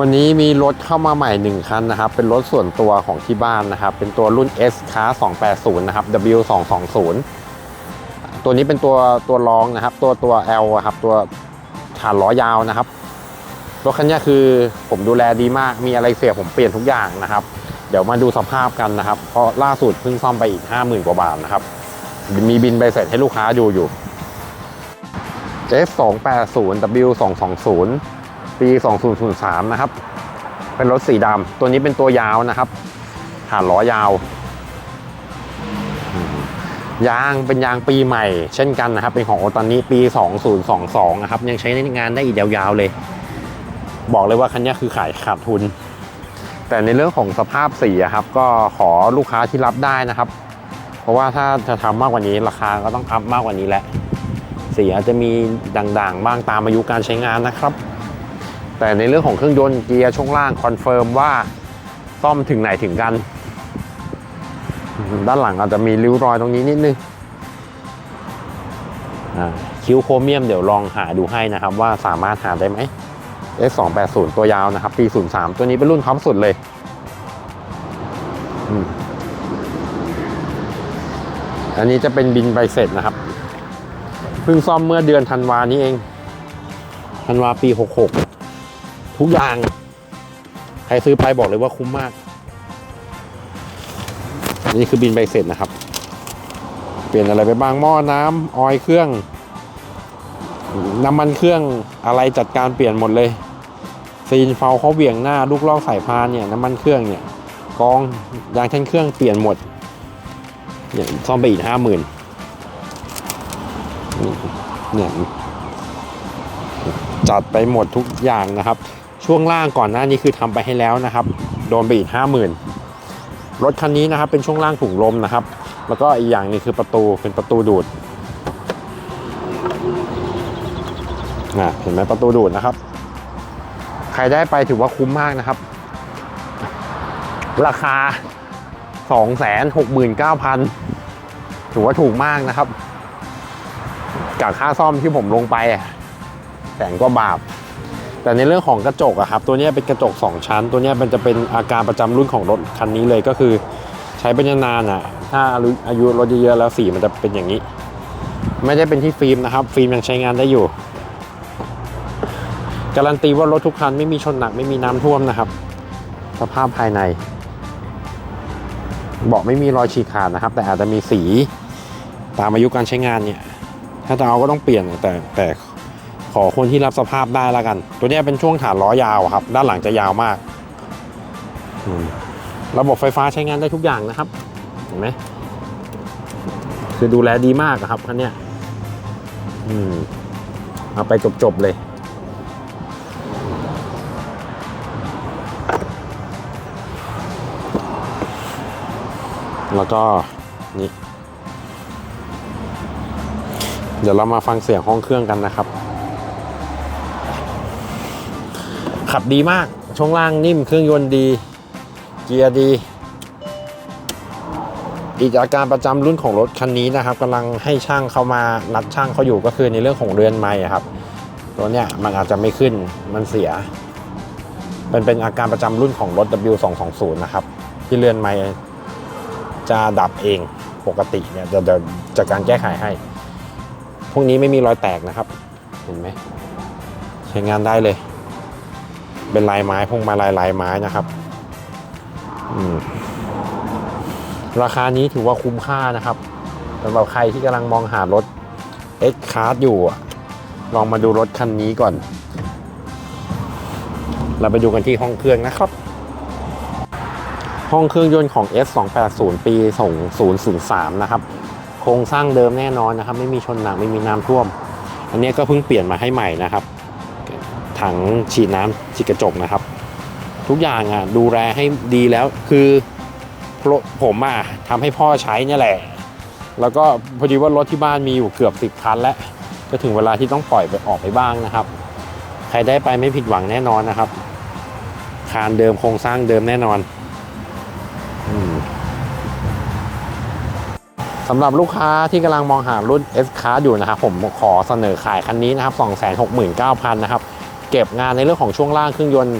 วันนี้มีรถเข้ามาใหม่ 1 คันนะครับ เป็นรถส่วนตัวของที่บ้านนะครับ เป็นตัวรุ่น S Class 280 นะครับ W 2 2 0ตัวนี้เป็นตัวตัวรองนะครับ ตัวตัว L อะครับ ตัวฐานล้อยาวนะครับ รถคันนี้คือผมดูแลดีมาก มีอะไรเสียผมเปลี่ยนทุกอย่างนะครับ เดี๋ยวมาดูสภาพกันนะครับ เพราะล่าสุดเพิ่งซ่อมไปอีก 50,000 กว่าบาทนะครับ มีบินใบเสร็จให้ลูกค้าดูอยู่ S 2 8 0 W 2 2 0 ปี 2003 นะครับ เป็นรถสีดำตัวนี้เป็นตัวยาวนะครับฐานล้อยาว ยางเป็นยางปีใหม่ เช่นกันนะครับ เป็นของโอตานิปี 2022 นะครับ ยังใช้ในงานได้อีกยาวๆเลย บอกเลยว่าคันนี้คือขายขาดทุน แต่ในเรื่องของสภาพสีอะครับ ก็ขอลูกค้าที่รับได้นะครับ เพราะว่าถ้าจะทำมากกว่านี้ราคาก็ต้องอัพมากกว่านี้แหละสีอาจจะมีด่างๆ บ้างตามอายุการใช้งานนะครับ แต่ในเรื่องของเครื่องยนต์เกียร์ช่วงล่างคอนเฟิร์มว่าซ่อมถึงไหนถึงกัน ด้านหลังอาจจะมีริ้วรอยตรงนี้นิดนึงคิ้วโครเมียมเดี๋ยวลองหาดูให้นะครับ ว่าสามารถหาได้ไหม S280 ตัวยาวนะครับ ปี 03 ตัวนี้เป็นรุ่นท็อปสุดเลยอันนี้จะเป็นบินใบเสร็จนะครับ เพิ่งซ่อมเมื่อเดือนธันวานี้เอง ธันวาปี 66 ทุกอย่าง ใครซื้อไปบอกเลยว่าคุ้มมาก นี่คือบินใบเสร็จนะครับ เปลี่ยนอะไรไปบ้างหม้อน้ำออยเครื่อง น้ำมันเครื่องอะไรจัดการเปลี่ยนหมดเลย ซีนเฟาเขาเบี่ยงหน้าลูกลอกสายพานเนี่ยน้ำมันเครื่องเนี่ยกองยางแท่นเครื่องเปลี่ยนหมดเนี่ยซ่อมไปอีกห้าหมื่นเนี่ยจัดไปหมดทุกอย่างนะครับ ช่วงล่างก่อนหน้านี้คือทำไปให้แล้วนะครับ โดนไปอีกห้าหมื่นรถคันนี้นะครับเป็นช่วงล่างถุงลมนะครับ แล้วก็อีกอย่างนึงคือประตูเป็นประตูดูดนะเห็นไหมประตูดูดนะครับ ใครได้ไปถือว่าคุ้มมากนะครับ ราคา 269,000 ถือว่าถูกมากนะครับกับค่าซ่อมที่ผมลงไปแสนกว่าบาท แต่ในเรื่องของกระจกอะครับตัวนี้เป็นกระจก 2 ชั้น ตัวนี้มันจะเป็นอาการประจำรุ่นของรถคันนี้เลยก็คือ ใช้เป็นนานอะถ้าอายุรถเยอะๆแล้วสีมันจะเป็นอย่างนี้ ไม่ได้เป็นที่ฟิล์มนะครับฟิล์มยังใช้งานได้อยู่ การันตีว่ารถทุกคันไม่มีชนหนักไม่มีน้ำท่วมนะครับ สภาพภายในเบาะไม่มีรอยฉีกขาดนะครับ แต่อาจจะมีสีตามอายุการใช้งานเนี่ย ถ้าจะเอาก็ต้องเปลี่ยนแต่แต่ ขอคนที่รับสภาพได้แล้วกัน ตัวเนี้ยเป็นช่วงฐานล้อยาวครับ ด้านหลังจะยาวมาก ระบบไฟฟ้าใช้งานได้ทุกอย่างนะครับ เห็นไหมคือดูแลดีมากครับคันเนี้ยอืมเอาไปจบ ๆ เลยแล้วก็นี่ เดี๋ยวเรามาฟังเสียงห้องเครื่องกันนะครับ ขับดีมาก ช่วงล่างนิ่มเครื่องยนต์ดี เกียร์ดี อีกอาการประจำรุ่นของรถคันนี้นะครับกำลังให้ช่างเข้ามานัดช่างเขาอยู่ก็คือในเรื่องของเรือนไม้ครับ ตัวเนี้ยมันอาจจะไม่ขึ้นมันเสีย มันเป็นอาการประจำรุ่นของรถ W220 นะครับ ที่เรือนไม้จะดับเองปกติเนี่ยจะจะจากการแก้ไขให้ พวกนี้ไม่มีรอยแตกนะครับ เห็นไหมใช้งานได้เลย เป็นลายไม้พงมาลายลายไม้นะครับราคานี้ถือว่าคุ้มค่านะครับสำหรับใครที่กำลังมองหารถ X Class อยู่ ลองมาดูรถคันนี้ก่อน เราไปดูกันที่ห้องเครื่องนะครับ ห้องเครื่องยนต์ของ S280 ปี2003 นะครับ โครงสร้างเดิมแน่นอนนะครับ ไม่มีชนหนักไม่มีน้ำท่วม อันนี้ก็เพิ่งเปลี่ยนมาให้ใหม่นะครับ ถังฉีดน้ำฉีดกระจกนะครับ ทุกอย่างอะดูแลให้ดีแล้วคือผมอะทำให้พ่อใช้เนี่ยแหละ แล้วก็พอดีว่ารถที่บ้านมีอยู่เกือบสิบคันแล้วก็ถึงเวลาที่ต้องปล่อยไปออกไปบ้างนะครับ ใครได้ไปไม่ผิดหวังแน่นอนนะครับ คานเดิมโครงสร้างเดิมแน่นอนสำหรับลูกค้าที่กำลังมองหารุ่น S Class อยู่นะครับผมขอเสนอขายคันนี้นะครับ 269,000 นะครับ เก็บงานในเรื่องของช่วงล่างเครื่องยนต์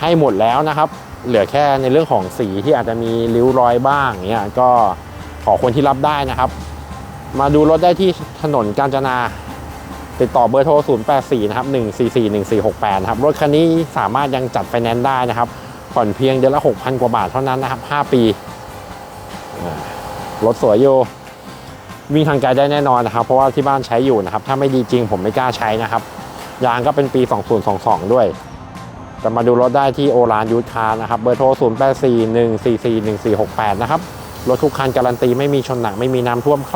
ให้หมดแล้วนะครับ เหลือแค่ในเรื่องของสีที่อาจจะมีริ้วรอยบ้างเนี่ยก็ขอคนที่รับได้นะครับ มาดูรถได้ที่ถนนกาญจนาติดต่อเบอร์โทร 084 นะครับ 144 1468 นะครับ รถคันนี้สามารถยังจัดไฟแนนซ์ได้นะครับ ผ่อนเพียงเดือนละ 6,000 กว่าบาทเท่านั้นนะครับ 5 ปี รถสวยอยู่ วิ่งทางไกลได้แน่นอนนะครับ เพราะว่าที่บ้านใช้อยู่นะครับ ถ้าไม่ดีจริงผมไม่กล้าใช้นะครับ ยางก็เป็นปี 2022 ด้วย จะมาดูรถได้ที่โอรานยูทคาร์นะครับ เบอร์โทร 084 144 1468 นะครับ รถทุกคันการันตีไม่มีชนหนักไม่มีน้ำท่วมครับ